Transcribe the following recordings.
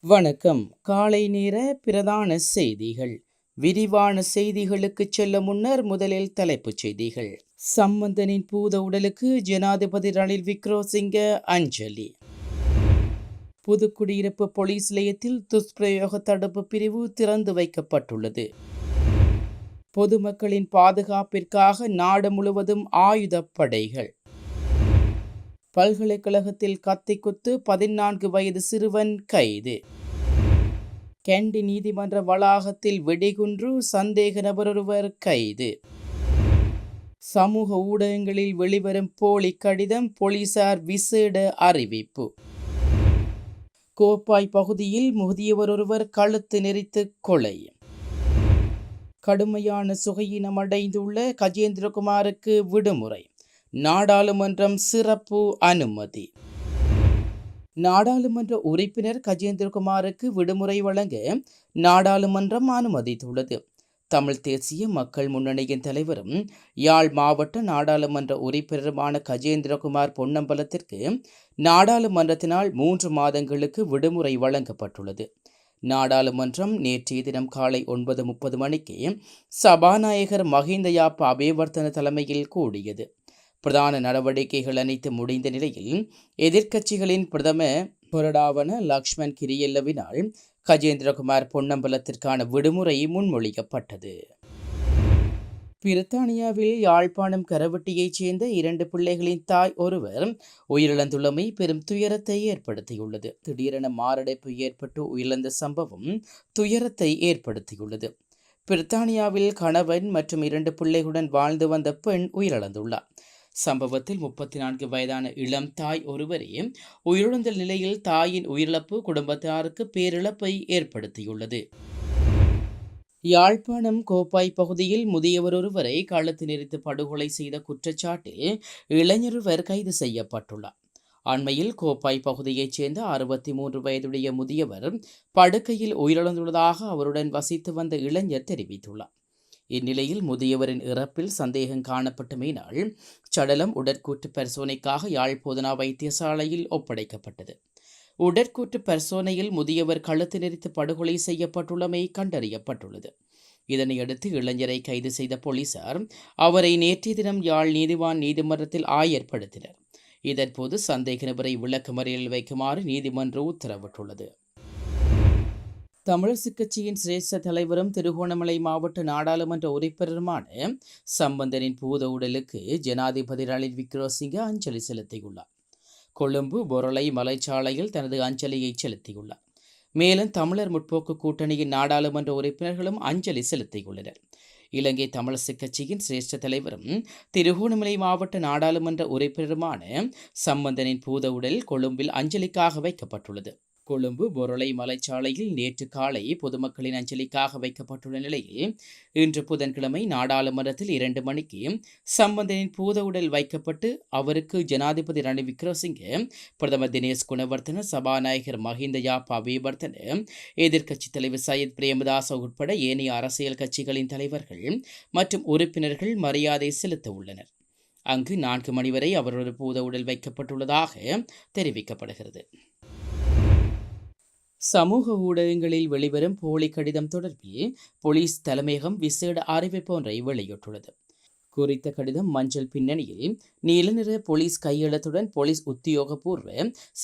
வணக்கம். காலை நேர பிரதான செய்திகள். விரிவான செய்திகளுக்கு செல்ல முன்னர் முதலில் தலைப்புச் செய்திகள். சம்பந்தனின் பூத உடலுக்கு ஜனாதிபதி ரணில் விக்ரோசிங்க அஞ்சலி. புதுக்குடியிருப்பு போலீஸ் நிலையத்தில் துஷ்பிரயோக தடுப்பு பிரிவு திறந்து வைக்கப்பட்டுள்ளது. பொதுமக்களின் பாதுகாப்பிற்காக நாடு முழுவதும் ஆயுதப்படைகள் பல்கலைக்கழகத்தில் கத்தி குத்து பதினான்கு வயது சிறுவன் கைது. கேண்டி நீதிமன்ற வளாகத்தில் வெடிகுன்று சந்தேக நபரொருவர் கைது. சமூக ஊடகங்களில் வெளிவரும் போலி கடிதம் போலீசார் விசேட அறிவிப்பு. கோப்பாய் பகுதியில் முதியவர் ஒருவர் கழுத்து நெறித்து கொலை. கடுமையான சுகையினம் அடைந்துள்ள கஜேந்திரகுமாருக்கு விடுமுறை. நாடாளுமன்றம் சிறப்பு அனுமதி. நாடாளுமன்ற உறுப்பினர் கஜேந்திரகுமாருக்கு விடுமுறை வழங்க நாடாளுமன்றம் அனுமதித்துள்ளது. தமிழ் தேசிய மக்கள் முன்னணியின் தலைவரும் யாழ் மாவட்ட நாடாளுமன்ற உறுப்பினருமான கஜேந்திரகுமார் பொன்னம்பலத்திற்கு நாடாளுமன்றத்தினால் மூன்று மாதங்களுக்கு விடுமுறை வழங்கப்பட்டுள்ளது. நாடாளுமன்றம் நேற்றைய தினம் காலை ஒன்பது முப்பது மணிக்கு சபாநாயகர் மஹிந்த யாப்பா அபேவர்த்தன தலைமையில் கூடியது. பிரதான நடவடிக்கைகள் அனைத்து முடிந்த நிலையில் எதிர்க்கட்சிகளின் பிரதம பொருடாவன லக்ஷ்மண் கிரியல்லவினால் கஜேந்திரகுமார் பொன்னம்பலத்திற்கான விடுமுறை முன்மொழியப்பட்டது. பிரித்தானியாவில் யாழ்ப்பாணம் கரவட்டியைச் சேர்ந்த இரண்டு பிள்ளைகளின் தாய் ஒருவர் உயிரிழந்துள்ளமை பெரும் துயரத்தை ஏற்படுத்தியுள்ளது. திடீரென மாரடைப்பு ஏற்பட்டு உயிரிழந்த சம்பவம் துயரத்தை ஏற்படுத்தியுள்ளது. பிரித்தானியாவில் கணவன் மற்றும் இரண்டு பிள்ளைகளுடன் வாழ்ந்து வந்த பெண் உயிரிழந்துள்ளார். சம்பவத்தில் முப்பத்தி நான்கு வயதான இளம் தாய் ஒருவரே உயிரிழந்த நிலையில் தாயின் உயிரிழப்பு குடும்பத்தாருக்கு பேரிழப்பை ஏற்படுத்தியுள்ளது. யாழ்ப்பாணம் கோப்பாய் பகுதியில் முதியவர் ஒருவரை கழுத்து நெறித்து படுகொலை செய்த குற்றச்சாட்டில் இளைஞருவர் கைது செய்யப்பட்டுள்ளார். அண்மையில் கோப்பாய் பகுதியைச் சேர்ந்த அறுபத்தி மூன்று வயதுடைய முதியவர் படுக்கையில் உயிரிழந்துள்ளதாக அவருடன் வசித்து வந்த இளைஞர் தெரிவித்துள்ளார். இந்நிலையில் முதியவரின் இறப்பில் சந்தேகம் காணப்பட்டமையினால் சடலம் உடற்கூற்று பரிசோனைக்காக யாழ் போதனா வைத்தியசாலையில் ஒப்படைக்கப்பட்டது. உடற்கூற்று பரிசோனையில் முதியவர் கழுத்து நெறித்து படுகொலை செய்யப்பட்டுள்ளமை கண்டறியப்பட்டுள்ளது. இதனையடுத்து இளைஞரை கைது செய்த போலீசார் அவரை நேற்றைய தினம் யாழ் நீதிவான் நீதிமன்றத்தில் ஆயர்படுத்தினர். இதன்போது சந்தேக நபரை விளக்கமறியலில் வைக்குமாறு நீதிமன்றம் உத்தரவிட்டுள்ளது. தமிழரசுக் கட்சியின் சிரேஷ்ட தலைவரும் திருகோணமலை மாவட்ட நாடாளுமன்ற உறுப்பினருமான சம்பந்தனின் பூத உடலுக்கு ஜனாதிபதி ரணில் விக்ரமசிங்க அஞ்சலி செலுத்தியுள்ளார். கொழும்பு பொருளை மலைச்சாலையில் தனது அஞ்சலியை செலுத்தியுள்ளார். மேலும் தமிழர் முற்போக்கு கூட்டணியின் நாடாளுமன்ற உறுப்பினர்களும் அஞ்சலி செலுத்தியுள்ளனர். இலங்கை தமிழரசு கட்சியின் சிரேஷ்ட தலைவரும் திருகோணமலை மாவட்ட நாடாளுமன்ற உறுப்பினருமான சம்பந்தனின் பூத உடல் கொழும்பில் அஞ்சலிக்காக வைக்கப்பட்டுள்ளது. கொழும்பு பொருளை மலைச்சாலையில் நேற்று காலை பொதுமக்களின் அஞ்சலிக்காக வைக்கப்பட்டுள்ள நிலையில் இன்று புதன்கிழமை நாடாளுமன்றத்தில் இரண்டு மணிக்கு சம்பந்தனின் பூத உடல் வைக்கப்பட்டு அவருக்கு ஜனாதிபதி ரணில் விக்ரமசிங்கே பிரதமர் தினேஷ் குணவர்த்தன சபாநாயகர் மஹிந்த யாப்பா வீபர்த்தன எதிர்க்கட்சித் தலைவர் சையத் பிரேமதாஸ் உட்பட ஏனைய அரசியல் கட்சிகளின் தலைவர்கள் மற்றும் உறுப்பினர்கள் மரியாதை செலுத்த உள்ளனர். அங்கு நான்கு மணி வரை அவரது பூத உடல் வைக்கப்பட்டுள்ளதாக தெரிவிக்கப்படுகிறது. சமூக ஊடகங்களில் வெளிவரும் போலி கடிதம் தொடர்பில் போலீஸ் தலைமையகம் விசேட அறிவிப்பு ஒன்றை வெளியிட்டுள்ளது. குறித்த கடிதம் மஞ்சள் பின்னணியில் நீல நிற போலீஸ் கையெழுத்துடன் போலீஸ் உத்தியோகபூர்வ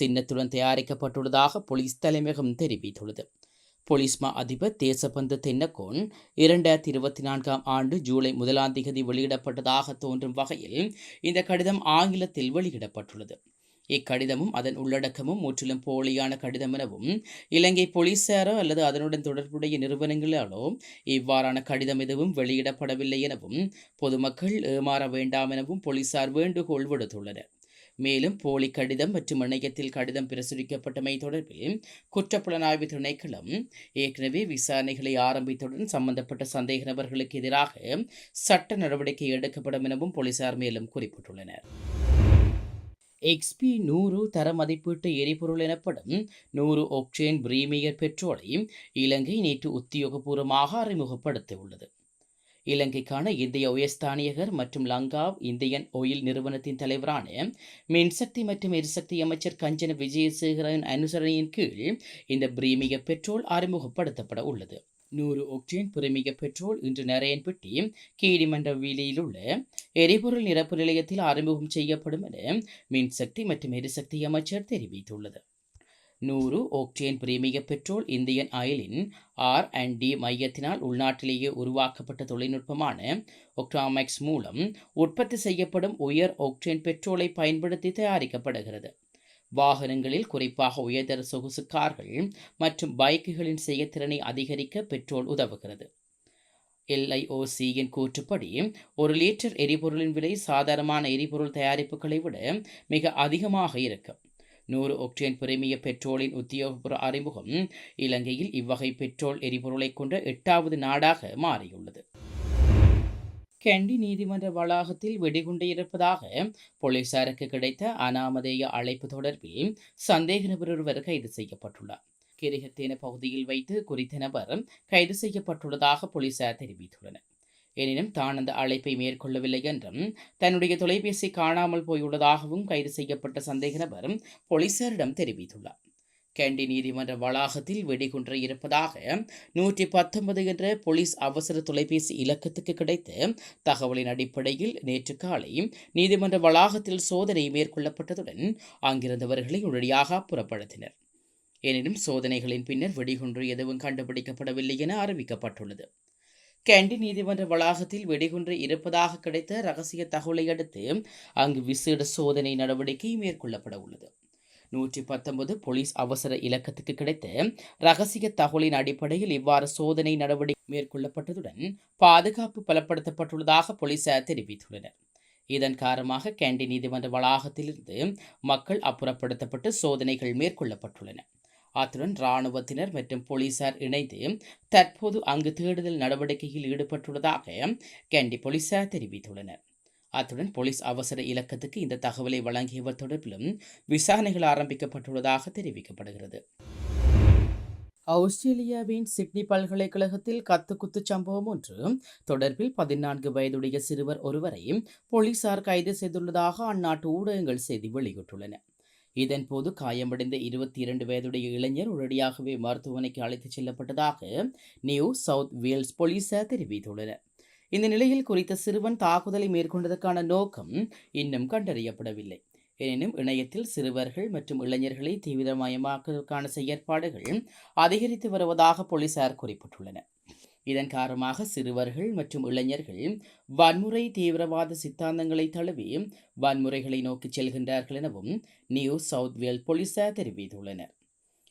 சின்னத்துடன் தயாரிக்கப்பட்டுள்ளதாக போலீஸ் தலைமையகம் தெரிவித்துள்ளது. போலீஸ் மா அதிபர் தேசபந்து தென்னக்கோன் இரண்டாயிரத்தி இருபத்தி நான்காம் ஆண்டு ஜூலை முதலாம் தேதி வெளியிடப்பட்டதாக தோன்றும் வகையில் இந்த கடிதம் ஆங்கிலத்தில் வெளியிடப்பட்டுள்ளது. இக்கடிதமும் அதன் உள்ளடக்கமும் முற்றிலும் போலியான கடிதம் எனவும் இலங்கை போலீசாரோ அல்லது அதனுடன் தொடர்புடைய நிறுவனங்களாலோ இவ்வாறான கடிதம் எதுவும் வெளியிடப்படவில்லை எனவும் பொதுமக்கள் ஏமாற வேண்டாம் எனவும் போலீசார் வேண்டுகோள் விடுத்துள்ளனர். மேலும் போலி கடிதம் மற்றும் இணையத்தில் கடிதம் பிரசுரிக்கப்பட்டமை தொடர்பில் குற்றப்புலனாய்வு திணைக்களம் ஏற்கனவே விசாரணைகளை ஆரம்பித்தவுடன் சம்பந்தப்பட்ட சந்தேக நபர்களுக்கு எதிராக சட்ட நடவடிக்கை எடுக்கப்படும் எனவும் போலீசார் மேலும் குறிப்பிட்டுள்ளனர். எக்ஸ்பி நூறு தர மதிப்பீட்டு எரிபொருள் எனப்படும் நூறு ஒக்டேன் பிரீமியர் பெட்ரோலை இலங்கை நேற்று உத்தியோகபூர்வமாக அறிமுகப்படுத்தியுள்ளது. இலங்கைக்கான இந்திய உயர்ஸ்தானியகர் மற்றும் லங்காவ் இந்தியன் ஒயில் நிறுவனத்தின் தலைவரான மின்சக்தி மற்றும் எரிசக்தி அமைச்சர் கஞ்சன விஜயசேகரன் அனுசரணையின் கீழ் இந்த பிரீமிய பெட்ரோல் அறிமுகப்படுத்தப்பட உள்ளது. நூறு ஒக்டேன் புறமிக பெட்ரோல் இன்று நரையன்பட்டி கீழிமன்ற வீதியில் உள்ள எரிபொருள் நிரப்பு நிலையத்தில் அறிமுகம் செய்யப்படும் என மின்சக்தி மற்றும் எரிசக்தி அமைச்சர் தெரிவித்துள்ளது. நூறு ஓக்டேன் பிரீமிய பெட்ரோல் இந்தியன் ஆயிலின் ஆர் அண்ட் டி மையத்தினால் உள்நாட்டிலேயே உருவாக்கப்பட்ட தொழில்நுட்பமான ஒக்டாமெக்ஸ் மூலம் உற்பத்தி செய்யப்படும் உயர் ஒக்டேன் பெட்ரோலை பயன்படுத்தி தயாரிக்கப்படுகிறது. வாகனங்களில் குறிப்பாக உயர்தர சொகுசு கார்கள் மற்றும் பைக்குகளின் செயற்திறனை அதிகரிக்க பெட்ரோல் உதவுகிறது. எல்ஐஓசியின் கூற்றுப்படி ஒரு லிட்டர் எரிபொருளின் விலை சாதாரணமான எரிபொருள் தயாரிப்புகளை விட மிக அதிகமாக இருக்கும். நூறு ஒக்டேன் பிரிமிய பெட்ரோலின் உத்தியோகபூர்வ அறிமுகம் இலங்கையில் இவ்வகை பெட்ரோல் எரிபொருளை கொண்ட எட்டாவது நாடாக மாறியுள்ளது. கெண்டி நீதிமன்ற வளாகத்தில் வெடிகுண்டு இருப்பதாக போலீசாருக்கு கிடைத்த அனாமதேய அழைப்பு தொடர்பில் சந்தேக நபர் ஒருவர் கைது செய்யப்பட்டுள்ளார். கிரிகத்தேன பகுதியில் வைத்து குறித்த நபர் கைது செய்யப்பட்டுள்ளதாக போலீசார் தெரிவித்துள்ளனர். எனினும் தான் அந்த அழைப்பை மேற்கொள்ளவில்லை என்றும் தன்னுடைய தொலைபேசி காணாமல் போயுள்ளதாகவும் கைது செய்யப்பட்ட சந்தேக நபர் போலீசாரிடம் தெரிவித்துள்ளார். கேண்டி நீதிமன்ற வளாகத்தில் வெடிகுன்று இருப்பதாக நூற்றி பத்தொன்பது என்ற போலீஸ் அவசர தொலைபேசி இலக்கத்துக்கு கிடைத்த தகவலின் அடிப்படையில் நேற்று காலை நீதிமன்ற வளாகத்தில் சோதனை மேற்கொள்ளப்பட்டதுடன் அங்கிருந்தவர்களை உடனடியாக புறப்படுத்தினர். எனினும் சோதனைகளின் பின்னர் வெடிகுன்று எதுவும் கண்டுபிடிக்கப்படவில்லை என அறிவிக்கப்பட்டுள்ளது. கேண்டி நீதிமன்ற வளாகத்தில் வெடிகுன்று இருப்பதாக கிடைத்த ரகசிய தகவலை அடுத்து அங்கு விசேட சோதனை நடவடிக்கை மேற்கொள்ளப்பட உள்ளது. நூற்றி பத்தொன்பது போலீஸ் அவசர இலக்கத்துக்கு கிடைத்த ரகசிய தகவலின் அடிப்படையில் இவ்வாறு சோதனை நடவடிக்கை மேற்கொள்ளப்பட்டதுடன் பாதுகாப்பு பலப்படுத்தப்பட்டுள்ளதாக போலீசார் தெரிவித்துள்ளனர். இதன் காரணமாக கேண்டி நீதிமன்ற வளாகத்திலிருந்து மக்கள் அப்புறப்படுத்தப்பட்டு சோதனைகள் மேற்கொள்ளப்பட்டுள்ளன. அத்துடன் இராணுவத்தினர் மற்றும் போலீசார் இணைந்து தற்போது அங்கு தேடுதல் நடவடிக்கையில் ஈடுபட்டுள்ளதாக கேண்டி போலீசார் தெரிவித்துள்ளனர். அத்துடன் போலீஸ் அவசர இலக்கத்துக்கு இந்த தகவலை வழங்கியவர் தொடர்பிலும் விசாரணைகள் ஆரம்பிக்கப்பட்டுள்ளதாக தெரிவிக்கப்படுகிறது. ஆஸ்திரேலியாவின் சிட்னி பல்கலைக்கழகத்தில் கத்துக்குத்து சம்பவம் ஒன்று தொடர்பில் பதினான்கு வயதுடைய சிறுவர் ஒருவரை போலீசார் கைது செய்துள்ளதாக அந்நாட்டு ஊடகங்கள் செய்தி வெளியிட்டுள்ளன. இதன்போது காயமடைந்த இருபத்தி இரண்டு வயதுடைய இளைஞர் உடனடியாகவே மருத்துவமனைக்கு அழைத்துச் செல்லப்பட்டதாக நியூ சவுத் வேல்ஸ் போலீசார் தெரிவித்துள்ளனர். இந்த நிலையில் குறித்த சிறுவன் தாக்குதலை மேற்கொண்டதற்கான நோக்கம் இன்னும் கண்டறியப்படவில்லை. எனினும் இணையத்தில் சிறுவர்கள் மற்றும் இளைஞர்களை தீவிரமயமாக்குவதற்கான செயற்பாடுகள் அதிகரித்து வருவதாக போலீசார் குறிப்பிட்டுள்ளனர். இதன் காரணமாக சிறுவர்கள் மற்றும் இளைஞர்கள் வன்முறை தீவிரவாத சித்தாந்தங்களை தழுவி வன்முறைகளை நோக்கி செல்கின்றார்கள் எனவும் நியூ சவுத் வேல் போலீசார் தெரிவித்துள்ளனர்.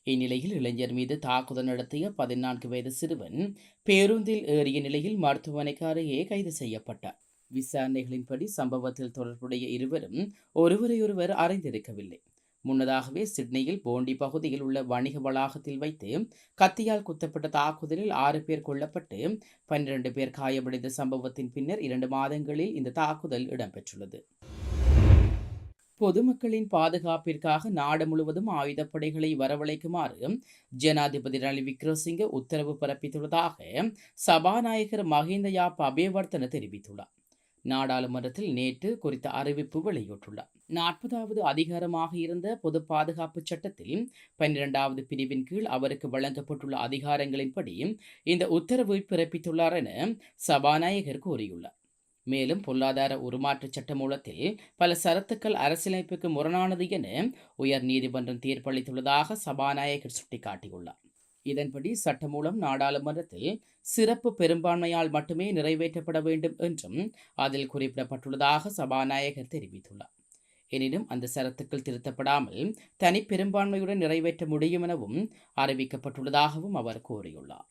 இந்நிலையில் இளைஞர் மீது தாக்குதல் நடத்திய பதினான்கு வயது சிறுவன் பேருந்தில் ஏறிய நிலையில் மருத்துவமனைக்கு அருகே கைது செய்யப்பட்டார். விசாரணைகளின்படி சம்பவத்தில் தொடர்புடைய இருவரும் ஒருவரையொருவர் அறிந்திருக்கவில்லை. முன்னதாகவே சிட்னியில் போண்டி பகுதியில் உள்ள வணிக வளாகத்தில் வைத்து கத்தியால் குத்தப்பட்ட தாக்குதலில் ஆறு பேர் கொல்லப்பட்டு பன்னிரண்டு பேர் காயமடைந்த சம்பவத்தின் பின்னர் இரண்டு மாதங்களில் இந்த தாக்குதல் இடம்பெற்றுள்ளது. பொதுமக்களின் பாதுகாப்பிற்காக நாடு முழுவதும் ஆயுதப்படைகளை வரவழைக்குமாறு ஜனாதிபதி ரணில் விக்ரமசிங்க உத்தரவு பிறப்பித்துள்ளதாக சபாநாயகர் மஹிந்த யாப் அபேவர்த்தன தெரிவித்துள்ளார். நாடாளுமன்றத்தில் நேற்று குறித்த அறிவிப்பு வெளியிட்டுள்ளார். நாற்பதாவது அதிகாரமாக இருந்த பொது பாதுகாப்பு சட்டத்தில் பன்னிரெண்டாவது பிரிவின் கீழ் அவருக்கு வழங்கப்பட்டுள்ள அதிகாரங்களின்படி இந்த உத்தரவை பிறப்பித்துள்ளார் என சபாநாயகர் கூறியுள்ளார். மேலும் பொருளாதார உருமாற்ற சட்டமூலத்தில் பல சரத்துக்கள் அரசியலமைப்புக்கு முரணானது என உயர் நீதிமன்றம் தீர்ப்பளித்துள்ளதாக சபாநாயகர் சுட்டிக்காட்டியுள்ளார். இதன்படி சட்டமூலம் நாடாளுமன்றத்தில் சிறப்பு பெரும்பான்மையால் மட்டுமே நிறைவேற்றப்பட வேண்டும் என்றும் அதில் குறிப்பிடப்பட்டுள்ளதாக சபாநாயகர் தெரிவித்துள்ளார். எனினும் அந்த சரத்துக்கள் திருத்தப்படாமல் தனி பெரும்பான்மையுடன் நிறைவேற்ற முடியும் எனவும் அறிவிக்கப்பட்டுள்ளதாகவும் அவர் கூறியுள்ளார்.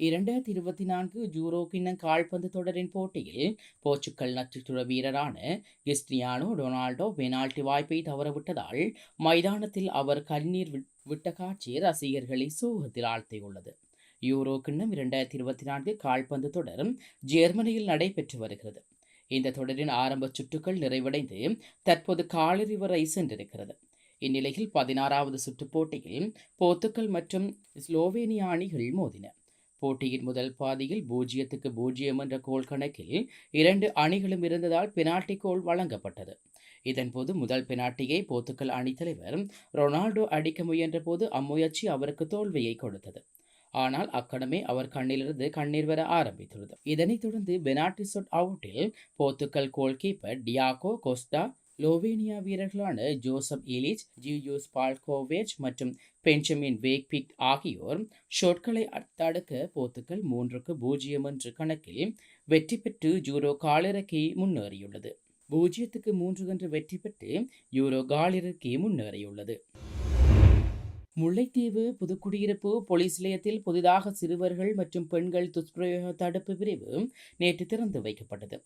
இரண்டாயிரத்தி இருபத்தி நான்கு ஜூரோ கிண்ணம் கால்பந்து தொடரின் போட்டியில் போர்ச்சுக்கல் நட்சத்திர வீரரான கிறிஸ்டியானோ டொனால்டோ பெனால்டி வாய்ப்பை தவறவிட்டதால் மைதானத்தில் அவர் கண்ணீர் விட்ட காட்சி ரசிகர்களை சோகத்தில் ஆழ்த்தியுள்ளது. யூரோ கிண்ணம் இரண்டாயிரத்தி இருபத்தி நான்கு கால்பந்து தொடர் ஜெர்மனியில் நடைபெற்று வருகிறது. இந்த தொடரின் ஆரம்ப சுற்றுக்கள் நிறைவடைந்து தற்போது காலிறி வரை சென்றிருக்கிறது. இந்நிலையில் பதினாறாவது சுற்றுப் போட்டியில் போர்த்துக்கல் மற்றும் ஸ்லோவேனியா அணிகள் மோதின. போட்டியின் முதல் பாதியில் பூஜ்ஜியத்துக்கு பூஜ்ஜியம் என்ற கோல் கணக்கில் இரண்டு அணிகளும் இருந்ததால் பெனால்டி கோல் வழங்கப்பட்டது. இதன்போது முதல் பெனால்டியை போர்த்துக்கல் அணித்தலைவர் ரொனால்டோ அடிக்க முயன்ற போது அம்முயற்சி அவருக்கு தோல்வியை கொடுத்தது. ஆனால் அக்கணமே அவர் கண்ணிலிருந்து கண்ணீர் வர ஆரம்பித்துள்ளது. இதனைத் தொடர்ந்து பெனால்டி சொட் அவுட்டில் Portugal goal keeper Diego Costa Slovenia வீரர்களான ஜோசப் இலிச் ஜியூஸ் பால்கோவேஜ் மற்றும் பெஞ்சமின் வேக்பிக் ஆகியோர் ஷோட்களை தடுக்க போர்த்துக்கல் மூன்றுக்கு பூஜ்ஜியம் என்ற கணக்கில் வெற்றி பெற்று ஜூரோ காலிறக்கி முன்னேறியுள்ளது. பூஜ்ஜியத்துக்கு மூன்று என்று வெற்றி பெற்று யூரோ காலிறக்கி முன்னேறியுள்ளது. முல்லைத்தீவு புதுக்குடியிருப்பு போலீஸ் நிலையத்தில் புதிதாக சிறுவர்கள் மற்றும் பெண்கள் துஷ்பிரயோக தடுப்பு பிரிவு நேற்று திறந்து வைக்கப்பட்டது.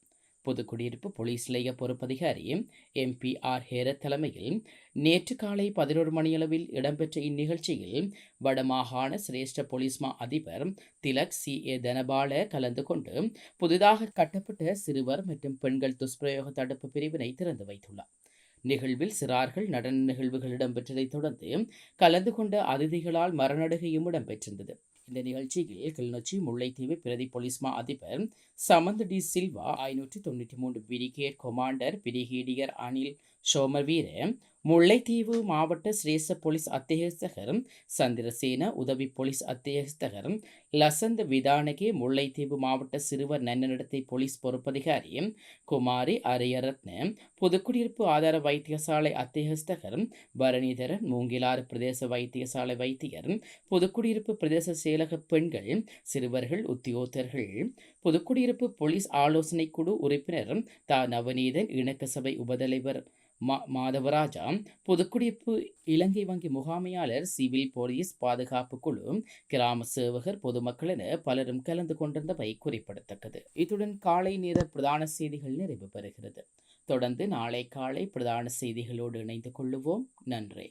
புதுக்குடியிருப்பு போலீஸ் நிலைய பொறுப்பதிகாரி எம்பி ஆர். ஹேரத் தலைமையில் நேற்று காலை பதினோரு மணியளவில் இடம்பெற்ற இந்நிகழ்ச்சியில் வடமாகாண சிரேஷ்ட போலீஸ்மா அதிபர் திலக் சி. ஏ. தனபால கலந்து கொண்டு புதிதாக கட்டப்பட்ட சிறுவர் மற்றும் பெண்கள் துஷ்பிரயோக தடுப்பு பிரிவினை திறந்து வைத்துள்ளார். நிகழ்வில் சிறார்கள் நடன நிகழ்வுகள் இடம்பெற்றதைத் தொடர்ந்து கலந்து கொண்ட அதிதிகளால் மரநடுகையும் இடம்பெற்றிருந்தது. இந்த நிகழ்ச்சியில் கிளிநொச்சி முல்லைத்தீவு பிரதி போலீஸ்மா அதிபர் சமந்த் டி சில்வா ஐநூற்றி தொண்ணூற்றி மூன்று brigade commander brigadier Anil Somaweera Mullaitivu மாவட்ட சிரேச போலீஸ் அத்தியஸ்தகர் சந்திரசேன உதவி போலீஸ் அத்தியஸ்தகர் லசந்த் விதானகே முல்லைத்தீவு மாவட்ட சிறுவர் நன்னடத்தை போலீஸ் பொறுப்பதிகாரி குமாரி அரியரத்ன புதுக்குடியிருப்பு ஆதார வைத்தியசாலை அத்தியஸ்தகர் பரணிதரன் மூங்கிலாறு பிரதேச வைத்தியசாலை வைத்தியர் புதுக்குடியிருப்பு பிரதேச செயலக பெண்கள் சிறுவர்கள் உத்தியோகத்தர்கள் புதுக்குடியிருப்பு போலீஸ் ஆலோசனை குழு உறுப்பினர் தா. நவநீதன் இணக்க சபை உபதலைவர் மா மாதவராஜா புதுக்குடியிருப்பு இலங்கை வங்கி முகாமையாளர் சிவில் போலீஸ் பாதுகாப்பு குழு கிராம சேவகர் பொதுமக்கள் என பலரும் கலந்து கொண்டிருந்தவை குறிப்பிடத்தக்கது. இத்துடன் காலை நேர பிரதான செய்திகள் நிறைவு பெறுகிறது. தொடர்ந்து நாளை காலை பிரதான செய்திகளோடு இணைந்து கொள்ளுவோம். நன்றி.